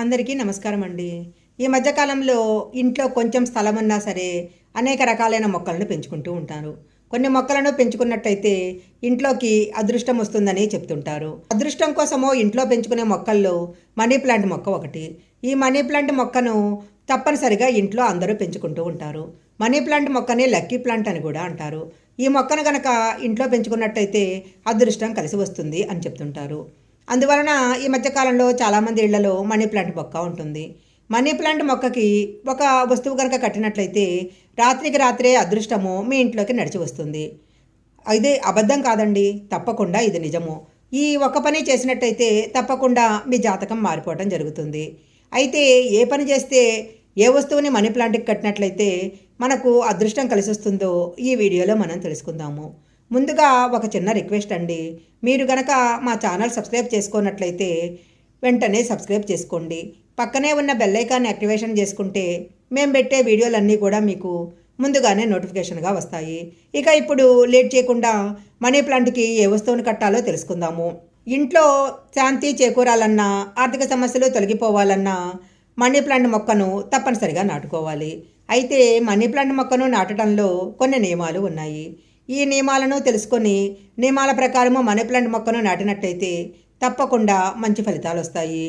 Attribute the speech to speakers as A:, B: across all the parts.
A: అందరికీ నమస్కారం అండి ఈ మధ్యకాలంలో ఇంట్లో కొంచెం స్థలం ఉన్నా సరే అనేక రకాలైన మొక్కలను పెంచుకుంటూ ఉంటారు. కొన్ని మొక్కలను పెంచుకున్నట్టయితే ఇంట్లోకి అదృష్టం వస్తుందని చెప్తుంటారు. అదృష్టం కోసమో ఇంట్లో పెంచుకునే మొక్కల్లో మనీ ప్లాంట్ మొక్క ఒకటి. ఈ మనీ ప్లాంట్ మొక్కను తప్పనిసరిగా ఇంట్లో అందరూ పెంచుకుంటూ ఉంటారు. మనీ ప్లాంట్ మొక్కని లక్కీ ప్లాంట్ అని కూడా అంటారు. ఈ మొక్కను గనక ఇంట్లో పెంచుకున్నట్టయితే అదృష్టం కలిసి వస్తుంది అని చెప్తుంటారు. అందువలన ఈ మధ్యకాలంలో చాలామంది ఇళ్ళలో మనీ ప్లాంట్ మొక్క ఉంటుంది. మనీ ప్లాంట్ మొక్కకి ఒక వస్తువు కనుక కట్టినట్లయితే రాత్రికి రాత్రే అదృష్టము మీ ఇంట్లోకి నడిచి వస్తుంది. ఇది అబద్ధం కాదండి తప్పకుండా ఇది నిజము. ఈ ఒక్క పని చేసినట్టయితే తప్పకుండా మీ జాతకం మారిపోవటం జరుగుతుంది. అయితే ఏ పని చేస్తే ఏ వస్తువుని మనీ ప్లాంట్కి కట్టినట్లయితే మనకు అదృష్టం కలిసి వస్తుందో ఈ వీడియోలో మనం తెలుసుకుందాము. ముందుగా ఒక చిన్న రిక్వెస్ట్ అండి. మీరు గనక మా ఛానల్ సబ్స్క్రైబ్ చేసుకున్నట్లయితే వెంటనే సబ్స్క్రైబ్ చేసుకోండి. పక్కనే ఉన్న బెల్లైకాన్ని యాక్టివేషన్ చేసుకుంటే మేము పెట్టే వీడియోలన్నీ కూడా మీకు ముందుగానే నోటిఫికేషన్గా వస్తాయి. ఇక ఇప్పుడు లేట్ చేయకుండా మనీ ప్లాంట్కి ఏ వస్తువును కట్టాలో తెలుసుకుందాము. ఇంట్లో శాంతి చేకూరాలన్నా ఆర్థిక సమస్యలు తొలగిపోవాలన్నా మనీ ప్లాంట్ మొక్కను తప్పనిసరిగా నాటుకోవాలి. అయితే మనీ ప్లాంట్ మొక్కను నాటడంలో కొన్ని నియమాలు ఉన్నాయి. ఈ నియమాలను తెలుసుకొని నియమాల ప్రకారము మనీ ప్లాంట్ మొక్కను నాటినట్టయితే తప్పకుండా మంచి ఫలితాలు వస్తాయి.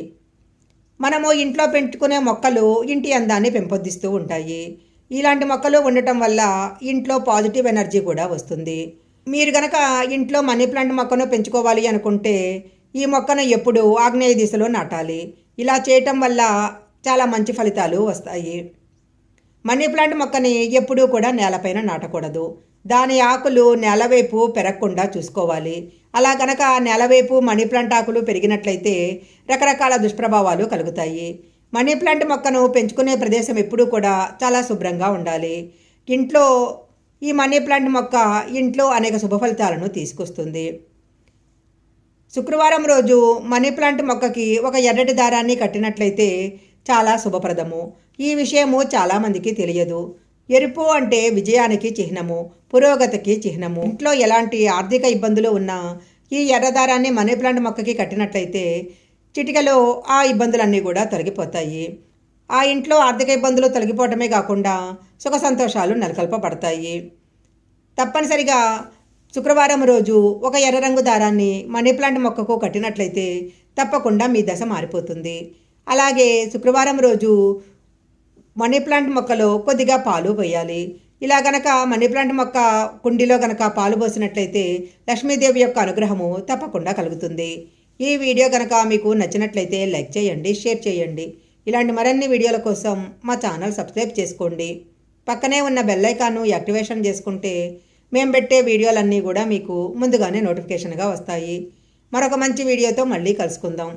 A: మనము ఇంట్లో పెంచుకునే మొక్కలు ఇంటి అందాన్ని పెంపొందిస్తూ ఉంటాయి. ఇలాంటి మొక్కలు ఉండటం వల్ల ఇంట్లో పాజిటివ్ ఎనర్జీ కూడా వస్తుంది. మీరు గనక ఇంట్లో మనీ ప్లాంట్ మొక్కను పెంచుకోవాలి అనుకుంటే ఈ మొక్కను ఎప్పుడు ఆగ్నేయ దిశలో నాటాలి. ఇలా చేయటం వల్ల చాలా మంచి ఫలితాలు వస్తాయి. మనీ ప్లాంట్ మొక్కని ఎప్పుడూ కూడా నేలపైన నాటకూడదు. దాని ఆకులు నెలవైపు పెరగకుండా చూసుకోవాలి. అలా గనక నెలవైపు మనీ ప్లాంట్ ఆకులు పెరిగినట్లయితే రకరకాల దుష్ప్రభావాలు కలుగుతాయి. మనీ ప్లాంట్ మొక్కను పెంచుకునే ప్రదేశం ఎప్పుడూ కూడా చాలా శుభ్రంగా ఉండాలి. ఇంట్లో ఈ మనీ ప్లాంట్ మొక్క ఇంట్లో అనేక శుభ ఫలితాలను తీసుకొస్తుంది. శుక్రవారం రోజు మనీ ప్లాంట్ మొక్కకి ఒక ఎర్రటి దారాన్ని కట్టినట్లయితే చాలా శుభప్రదము. ఈ విషయము చాలామందికి తెలియదు. ఎరుపు అంటే విజయానికి చిహ్నము పురోగతికి చిహ్నము. ఇంట్లో ఎలాంటి ఆర్థిక ఇబ్బందులు ఉన్నా ఈ ఎర్రదారాన్ని మనీ ప్లాంట్ మొక్కకి కట్టినట్లయితే చిటికలో ఆ ఇబ్బందులన్నీ కూడా తొలగిపోతాయి. ఆ ఇంట్లో ఆర్థిక ఇబ్బందులు తొలగిపోవటమే కాకుండా సుఖ సంతోషాలు నెలకొల్పబడతాయి. తప్పనిసరిగా శుక్రవారం రోజు ఒక ఎర్ర రంగు దారాన్ని మనీ ప్లాంట్ మొక్కకు కట్టినట్లయితే తప్పకుండా మీ దశ మారిపోతుంది. అలాగే శుక్రవారం రోజు మనీ ప్లాంట్ మొక్కలో కొద్దిగా పాలు పోయాలి. ఇలా గనక మనీ ప్లాంట్ మొక్క కుండీలో గనక పాలు పోసినట్లయితే లక్ష్మీదేవి యొక్క అనుగ్రహము తప్పకుండా కలుగుతుంది. ఈ వీడియో గనక మీకు నచ్చినట్లయితే లైక్ చేయండి షేర్ చేయండి. ఇలాంటి మరిన్ని వీడియోల కోసం మా ఛానల్ సబ్స్క్రైబ్ చేసుకోండి. పక్కనే ఉన్న బెల్లైకాన్ను యాక్టివేషన్ చేసుకుంటే మేము పెట్టే వీడియోలన్నీ కూడా మీకు ముందుగానే నోటిఫికేషన్గా వస్తాయి. మరొక మంచి వీడియోతో మళ్ళీ కలుసుకుందాం.